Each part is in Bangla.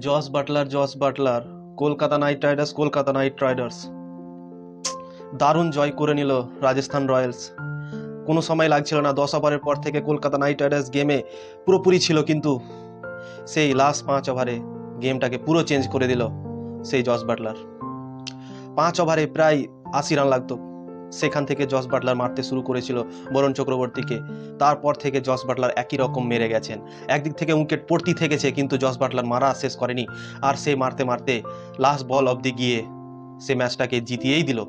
Jos Buttler Jos Buttler, Kolkata Knight Riders, Kolkata Knight Riders. দারুণ জয় করে নিল রাজস্থান রয়্যালস। কোনো সময় লাগছিল না, দশ ওভারের পর থেকে কলকাতা নাইট রাইডার্স গেমে পুরোপুরি ছিল কিন্তু সেই লাস্ট পাঁচ ওভারে গেমটাকে পুরো চেঞ্জ করে দিল সেই জস বাটলার। পাঁচ ওভারে প্রায় আশি রান লাগতো। সেখান থেকে জস বাটলার মারতে শুরু করেছিল বরুণ চক্রবর্তীকে। তারপর থেকে জস বাটলার একই রকম মেরে গেছেন। একদিক থেকে উইকেট পড়তি থেকেছে, কিন্তু জস বাটলার মারা শেষ করেনি। আর সে মারতে মারতে লাস্ট বল অবধি গিয়ে সে ম্যাচটাকে জিতিয়েই দিল।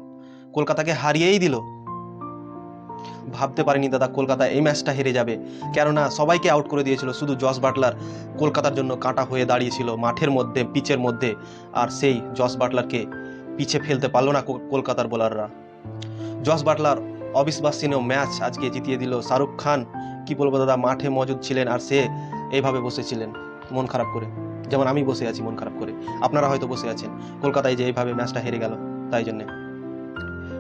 কলকাতাকে হারিয়েই দিল। ভাবতে পারিনি দাদা, কলকাতা এই ম্যাচটা হেরে যাবে। কেননা সবাইকে আউট করে দিয়েছিল, শুধু জস বাটলার। কলকাতার জন্য কাঁটা হয়ে দাঁড়িয়েছিল মাঠের মধ্যে, পিচের মধ্যে। আর সেই জস বাটলারকে পিছে ফেলতে পারল না কলকাতার বোলাররা জস বাটলার অবিশ্বাসনীয় ম্যাচ আজকে জিতিয়ে দিল শাহরুখ খান। কি বলব দাদা, মাঠে মজুদ ছিলেন আর সে এইভাবে বসেছিলেন মন খারাপ করে। যেমন আমি বসে আছি মন খারাপ করে। আপনারা হয়তো বসে আছেন। কলকাতায় যে এইভাবে ম্যাচটা হেরে গেল, তাই জন্যে।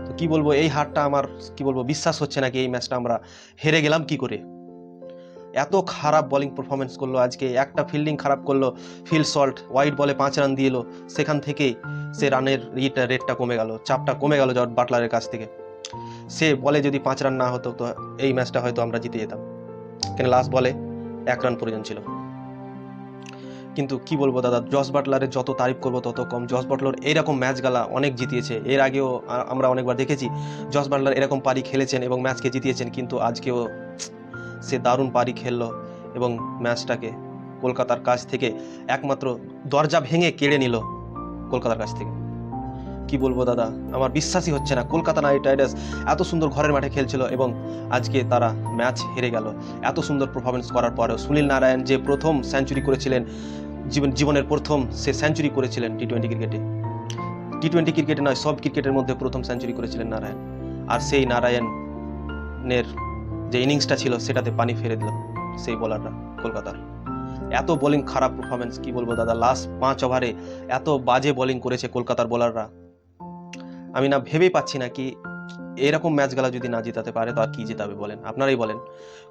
তো কি বলব, এই হারটা আমার, কি বলব, বিশ্বাস হচ্ছে নাকি এই ম্যাচটা আমরা হেরে গেলাম কি করে? এত খারাপ বলিং পারফরমেন্স করল আজকে, একটা ফিল্ডিং খারাপ করল ফিল সল্ট ওয়াইড বলে পাঁচ রান দিয়ে সেখান থেকেই সে রানের রেটটা কমে গেল, চাপটা কমে গেল জর্জ বাটলারের কাছ থেকে। সে বলে যদি পাঁচ রান না হতো, তো এই ম্যাচটা হয়তো আমরা জিতে যেতাম। কেন লাস্ট বলে এক রান প্রয়োজন ছিল। কিন্তু কি বলব দাদা, জস বাটলারের যত তারিফ করব, তত কম। জস বাটলার এরকম ম্যাচ গালা অনেক জিতিয়েছে। এর আগেও আমরা অনেকবার দেখেছি জস বাটলার এরকম পারি খেলেছেন এবং ম্যাচকে জিতিয়েছেন, কিন্তু আজকেও সে দারুণ পারি খেললো এবং ম্যাচটাকে কলকাতার কাছ থেকে একমাত্র দরজা ভেঙে কেড়ে নিল কলকাতার কাছ থেকে। কি বলব দাদা? আমার বিশ্বাসই হচ্ছে না। কলকাতা নাইট রাইডার্স এত সুন্দর ঘরের মাঠে খেলছিল এবং আজকে তারা ম্যাচ হেরে গেল। এত সুন্দর পারফরমেন্স করার পরেও সুনীল নারায়ণ যে প্রথম সেঞ্চুরি করেছিলেন, জীবন জীবনের প্রথম সে সেঞ্চুরি করেছিলেন টি টোয়েন্টি ক্রিকেটে টি টোয়েন্টি ক্রিকেটে নয়, সব ক্রিকেটের মধ্যে প্রথম সেঞ্চুরি করেছিলেন নারায়ণ। আর সেই নারায়ণের যে ইনিংসটা ছিল, সেটাতে পানি ফেলে দিল সেই বোলাররা কলকাতার। এত বোলিং খারাপ পারফরমেন্স কি বলব দাদা? লাস্ট পাঁচ ওভারে এত বাজে বোলিং করেছে কলকাতার বোলাররা আমি না ভেবেই পাচ্ছি না কি এরকম ম্যাচগুলো যদি না জেতাতে পারে, তো আর কি জেতাবে বলেন? আপনারাই বলেন।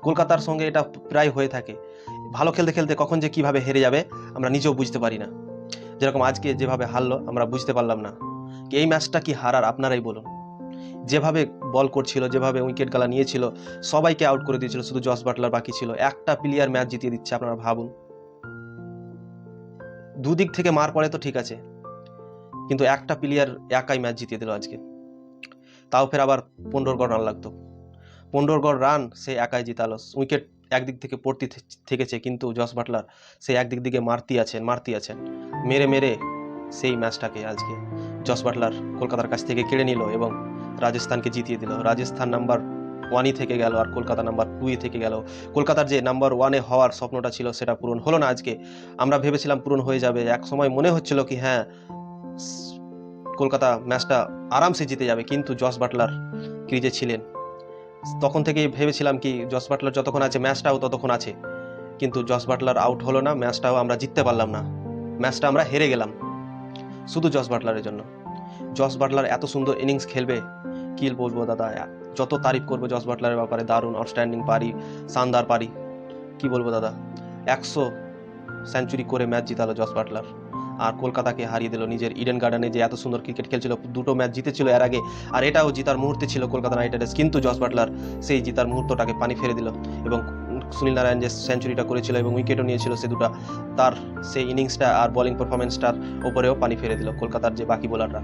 কলকাতার সঙ্গে এটা প্রায় হয়ে থাকে। ভালো খেলতে খেলতে কখন যে কীভাবে হেরে যাবে, আমরা নিজেও বুঝতে পারি না। যেরকম আজকে যেভাবে হারলো, আমরা বুঝতে পারলাম না। এই ম্যাচটা কি হারার, আপনারাই বলুন। যেভাবে বল করছিল, যেভাবে উইকেট গালা নিয়েছিল, সবাইকে আউট করে দিয়েছিল, শুধু জস বাটলার বাকি ছিল। একটা প্লেয়ার ম্যাচ জিতিয়ে দিচ্ছে, আপনারা ভাবুন। দুদিক থেকে মার পড়ে তো ঠিক আছে। কিন্তু একটা প্লেয়ার একাই ম্যাচ জিতিয়ে দিল আজকে। তাও ফের আবার পনেরো গড় রান লাগতো। পনেরো গড় রান সে একাই জিতালো। উইকেট একদিক থেকে পড়তি থেকেছে কিন্তু জস বাটলার সে একদিক দিকে মারতি আছেন মারতি আছেন। মেরে মেরে সেই ম্যাচটাকে আজকে জস বাটলার কলকাতার কাছ থেকে কেড়ে নিল এবং রাজস্থানকে জিতিয়ে দিল। রাজস্থান নাম্বার ওয়ানই থেকে গেল আর কলকাতা নাম্বার টুই থেকে গেল। কলকাতার যে নাম্বার ওয়ানে হওয়ার স্বপ্নটা ছিল সেটা পূরণ হলো না আজকে। আমরা ভেবেছিলাম পূরণ হয়ে যাবে। এক সময় মনে হচ্ছিল কি হ্যাঁ কলকাতা ম্যাচটা আরামসে জিতে যাবে, কিন্তু জস বাটলার ক্রিজে ছিলেন। তখন থেকেই ভেবেছিলাম কি, জস বাটলার যতক্ষণ আছে, ম্যাচটাও ততক্ষণ আছে। কিন্তু জস বাটলার আউট হলো না, ম্যাচটাও আমরা জিততে পারলাম না। ম্যাচটা আমরা হেরে গেলাম, শুধু জস বাটলারের জন্য। জস বাটলার এত সুন্দর ইনিংস খেলবে, কি বলব দাদা? যত তারিফ করব জস বাটলারের ব্যাপারে, দারুণ আউটস্ট্যান্ডিং পারি, শানদার পারি, কি বলব দাদা? একশো সেঞ্চুরি করে ম্যাচ জিতালো জস বাটলার। আর কলকাতাকে হারিয়ে দিল নিজের ইডেন গার্ডেনে যে এত সুন্দর ক্রিকেট খেলছিল, দুটো ম্যাচ জিতেছিল এর আগে, আর এটাও জিতার মুহূর্তে ছিল কলকাতা নাইট রাইডার্স কিন্তু জস বাটলার সেই জিতার মুহূর্তটাকে পানি ফেলে দিল এবং সুনীল নারায়ণ যে সেঞ্চুরিটা করেছিল এবং উইকেটও নিয়েছিল সে দুটা, তার সেই ইনিংসটা আর বোলিং পারফরমেন্সটার ওপরেও পানি ফেলে দিল কলকাতার যে বাকি বোলাররা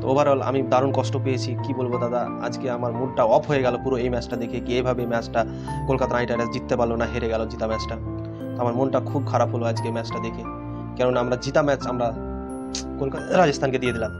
তো ওভারঅল আমি দারুণ কষ্ট পেয়েছি, কি বলব দাদা? আজকে আমার মুডটা অফ হয়ে গেল পুরো এই ম্যাচটা দেখে কি এভাবে ম্যাচটা কলকাতা নাইট রাইডার্স জিততে পারল না, হেরে গেল জিতা ম্যাচটা আমার মনটা খুব খারাপ হলো আজকে ম্যাচটা দেখে। কেননা আমরা জিতা ম্যাচ আমরা কলকাতা রাজস্থানকে দিয়ে দিলাম।